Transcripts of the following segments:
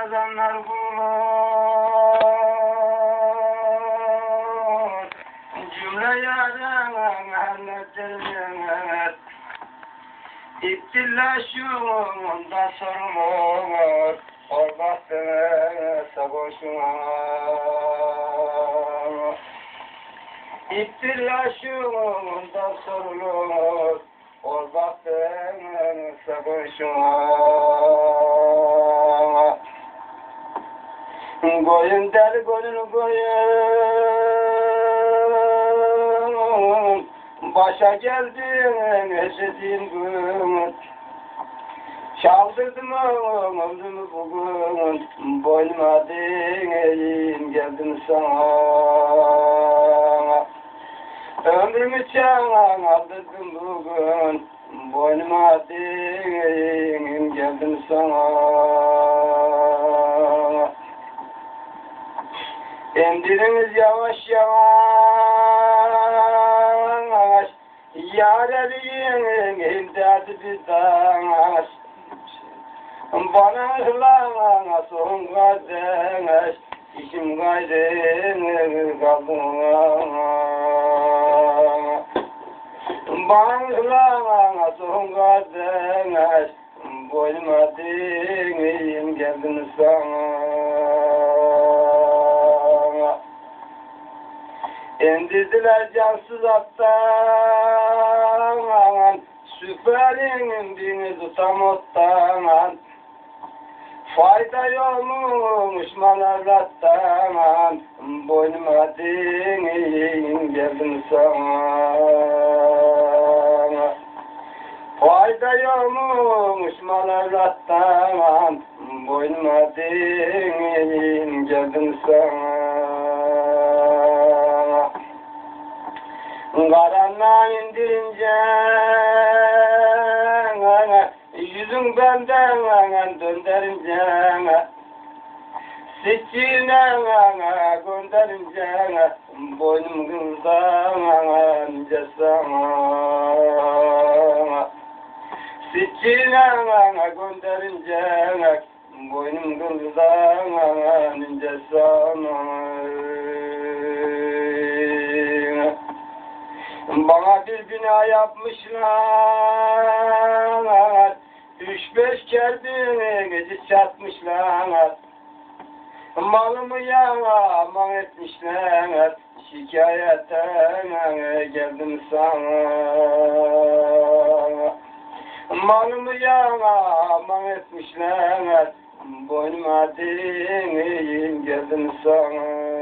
Ramazanlar bulur. Cümle yarın hallettirmez İptilaşımda sorulur Olmazsın saboşuna İptilaşımda sorulur Olmazsın saboşuna Koyun deli koyun koyun. Başa geldin eşedin gün Çaldırdım ömrümü bugün? Boynuma değin geldim sana. Ömrümü çağın aldırdım bugün. Boynuma değin geldim sana Emdiriniz yavaş yavaş Yar elin imdadı bizden Bana ıhlana son kardeş İşim gayrı kaldım Bana ıhlana son kardeş Boynuma değin geldim sana İndirdiler cansız attan Süperin bini tutam ottan. Fayda yokmuş manavrattan Boynuma dinin geldim sana. Fayda yokmuş manavrattan Boynuma dinin geldim sana Karanlığa indirince Yüzün benden dönderince Seçine gönderince Boynum kıldan cesana Seçine gönderince Boynum kıldan cesana bir bina yapmışlar. Üç beş kerdini gece çatmışlar. Malımı yaman etmişler. Şikayetten geldim sana. Malımı yaman etmişler. Boynuma değin geldim sana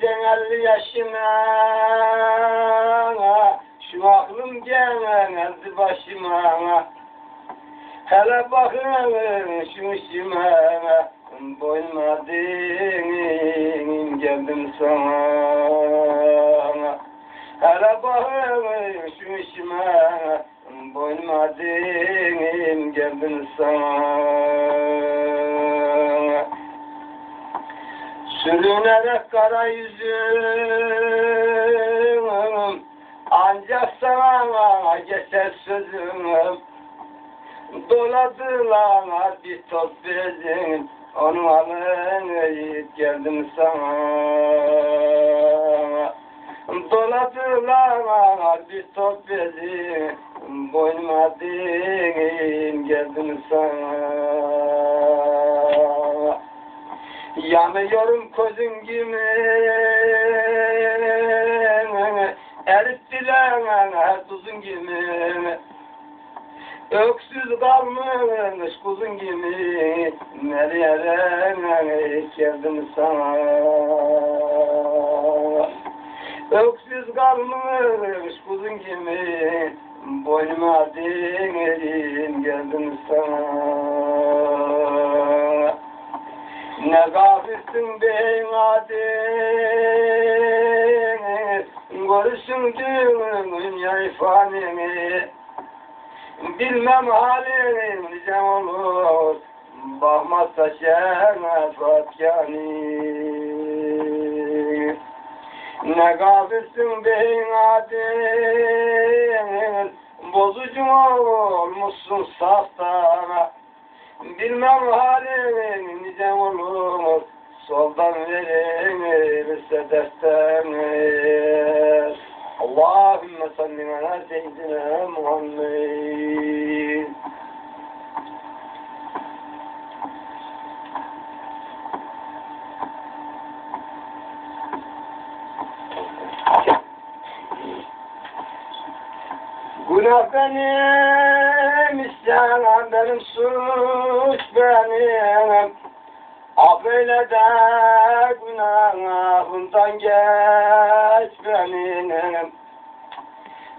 cenel yaşına Şu aklım gelmedi başıma. Hele bakın şu işime Boynuma değin geldim sana. Hele bakın şu işime Boynuma değin geldim sana Sürünerek kara yüzüm. Ancak sana geçer sözüm. Doladılar bir top bezin Onu alın eğip geldim sana. Doladılar bir top bezin Boynuma değin geldim sana Yanıyorum közün gibi. Erittiler tuzun gibi. Öksüz kalmış kuzun gibi. Nereye geldim sana? Öksüz kalmış kuzun gibi. Boynuma değin geldim sana ne gafilsin beyin adın Görürsün düğünün yayfanını Bilmem halin nice olur Bakmazsa şerme fatkani Ne gafilsin beyin adın Bozucu olmuşsun saftana Bilmem halin nice olur Soldan verilirse dertten ver Allahümme salli ala seyyidina Muhammed. Günah benim, benim, suç benim. Affeyle de günahımdan geç benim.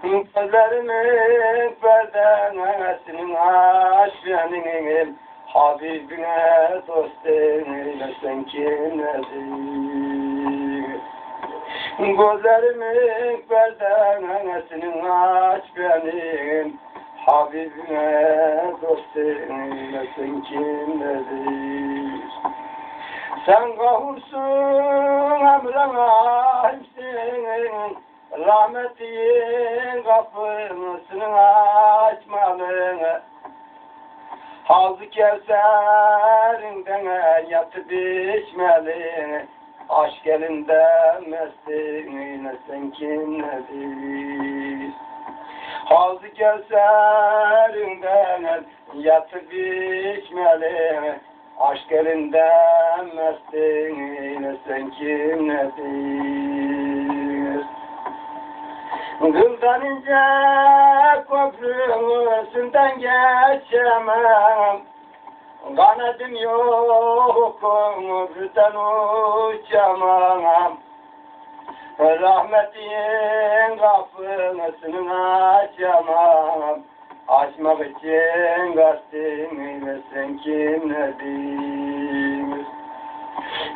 Gözlerimin perdenesinin aç benim. Habibine dost eylesin kimledir? Gözlerimin perdenesinin aç benim Habibime dost eylesin kimledir. Sen kavursun emrine hepsin Rahmetin kapısını açmalını Hazı Kevser'inden yatıp içmelini Aşk elinde mesleğine sen kim nedir? Hazı Kevser'inden yatıp içmeli Aşk elinde mesleğine sen kim nedir? Kıldan ince köprünün üstünden geçemem. Kanadım yok ömrüden uçamam Rahmetin kapısını açamam Açmak için gazetini sen kim nedir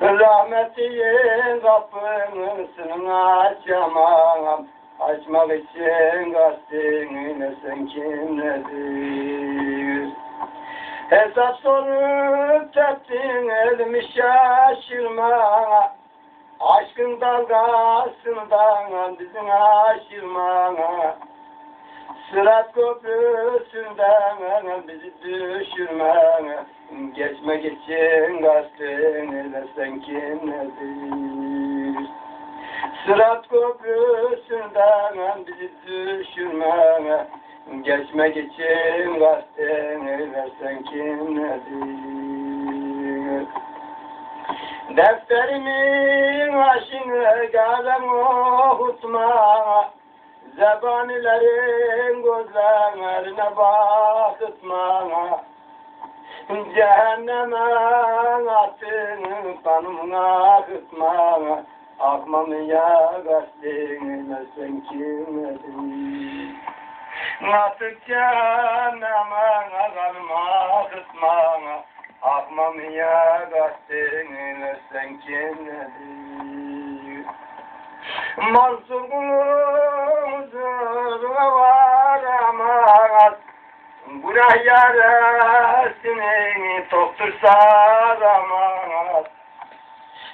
Rahmetin kapısını açamam Açmak için gazetini sen kim nedir Hesap sorup teptin elimi şaşırma Aşkın dalgasından bizim aşırma Sırat köprüsünden bizi düşürme Geçmek için gazetini sen kim nedir? Sırat köprüsünden bizi düşürme Geçmek için gazeteni versen kim nedir? Defterimin aşını kalem okutma. Zebanilerin gözlerine bakıtma. Cehenneme attın kanımına akıtma Akmamı ya gazeteni versen kim nedir? Nasıl cehenneme kalma kısmana Akmam ya gazeteni sen kim nedir? Mansur kulumuzun varamaz Günah yaresini doktor saramaz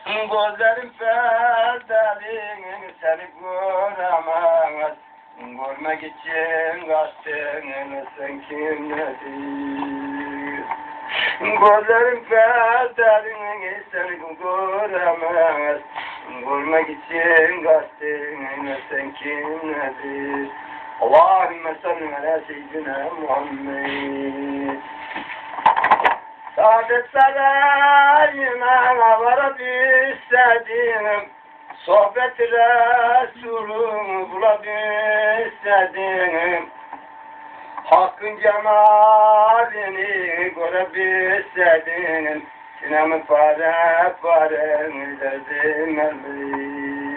Gözlerim perdelin seni göremez Görmek için gazeteni sen kim nedir? Gözlerim perdelin seni göremez Görmek için gazeteni sen kim nedir? Allahümme salli ala seyyidina Muhammed. Saadet sarayına varıp istedim. Sohbet Resulüm bulab istedim Hakkın cemalini görüp istedim Sinemi pare pare dedim elbis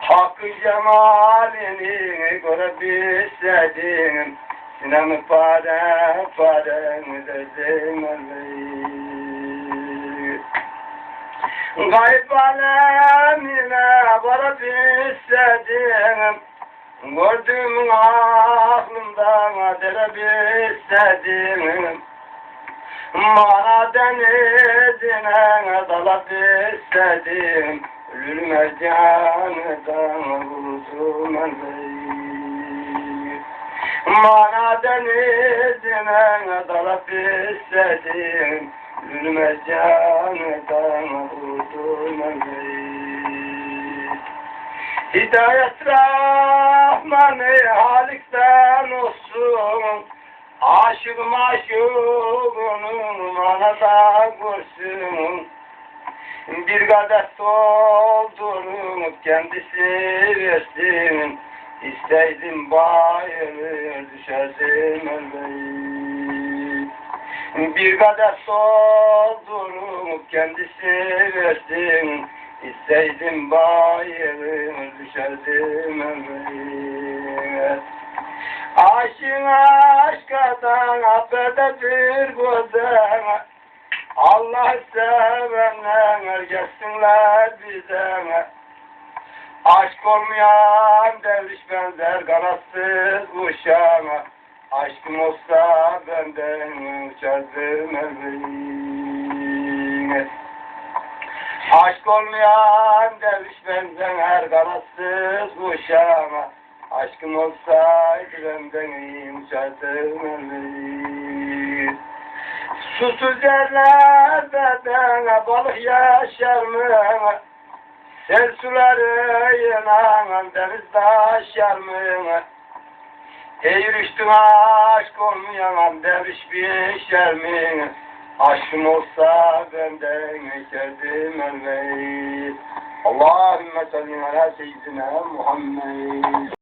Hakkın cemalini görüp istedim Sinemi pare pare dedim elbis Gayb alemine varıp istedim Gördüğüm aklımdan derip istedim Mana denizine dalıp istedim Ölüm mercanından kurtuldum elbet Mana denizine dalıp istedim Gülme canıdan kurtulmayı Hidayet Rahmanı Halik'ten olsun? Aşık maşuğunun manada kursun Bir kadeh doldurup kendisi versin. İsteydim bayılır düşerdim elbey. Bir kadeh doldurup kendisi versin İsteydim bayılır düşerdim elbey Aşın aşkadan affededir gözden Allah sevenler gelsinler bize. Aşk olmayan derviş benzer kanatsız kuşağına Aşkım olsa benden uçardım elbette Aşk olmayan derviş benzer her kanatsız kuşağına Aşkım olsaydı benden iyi uçardım elbette Susuz yerlerde de balık yaşar mı? Sel suları yılan deniz taşar mı? Eğriştim aşk olmayan derviş pişer mi? Aşkım olsa benden içerdim elbet. Allahümme salli ala seyyidina Muhammed.